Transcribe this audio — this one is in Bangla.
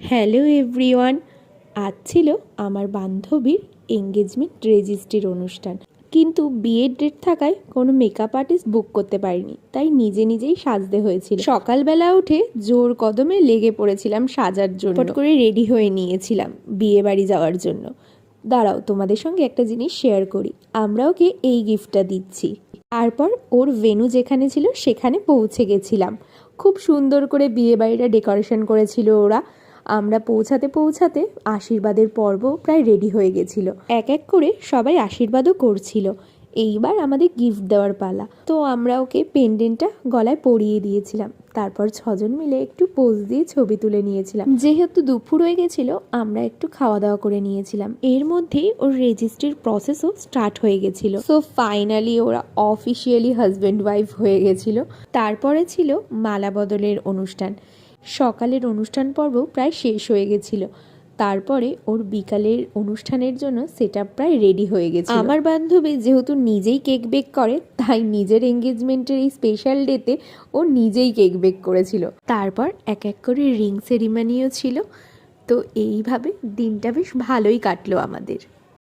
হ্যালো এভরিওয়ান আজ ছিল আমার বান্ধবীর এঙ্গেজমেন্ট রেজিস্ট্রির অনুষ্ঠান। কিন্তু বিয়ের ডেট থাকায় কোনো মেকআপ আর্টিস্ট বুক করতে পারিনি, তাই নিজে নিজেই সাজতে হয়েছিল। সকালবেলা উঠে জোর কদমে লেগে পড়েছিলাম সাজার জন্য। করে রেডি হয়ে নিয়েছিলাম বিয়ে বাড়ি যাওয়ার জন্য। দাঁড়াও, তোমাদের সঙ্গে একটা জিনিস শেয়ার করি। আমরা ওকে এই গিফটটা দিচ্ছি। তারপর ওর ভেনু যেখানে ছিল সেখানে পৌঁছে গেছিলাম। খুব সুন্দর করে বিয়ে বাড়িটা ডেকোরেশন করেছিল ওরা। আমরা পৌঁছাতে পৌঁছাতে আশীর্বাদের পর্ব প্রায় রেডি হয়ে গেছিল। এক এক করে সবাই আশীর্বাদও করছিল। এইবার আমাদের গিফট দেওয়ার পালা। তো আমরা ওকে পেন্ডেন্টটা গলায় পরিয়ে দিয়েছিলাম। তারপর ছজন মিলে একটু পোজ দিয়ে ছবি তুলে নিয়েছিলাম। যেহেতু দুপুর হয়ে গেছিল, আমরা একটু খাওয়া দাওয়া করে নিয়েছিলাম। এর মধ্যেই ওর রেজিস্ট্রির প্রসেসও স্টার্ট হয়ে গেছিল। সো ফাইনালি ওরা অফিসিয়ালি হাজব্যান্ড ওয়াইফ হয়ে গেছিল। তারপরে ছিল মালা বদলের অনুষ্ঠান। সকালের অনুষ্ঠান পর্ব প্রায় শেষ হয়ে গেছিল। তারপরে ওর বিকালের অনুষ্ঠানের জন্য সেটা প্রায় রেডি হয়ে গেছে আমার বান্ধবী যেহেতু নিজেই কেক বেক করে, তাই নিজের এঙ্গেজমেন্টের এই স্পেশাল ডেতে ও নিজেই কেক বেক করেছিল। তারপর এক এক করে রিং সেরিমানিও ছিল। তো এইভাবে দিনটা বেশ ভালোই কাটলো আমাদের।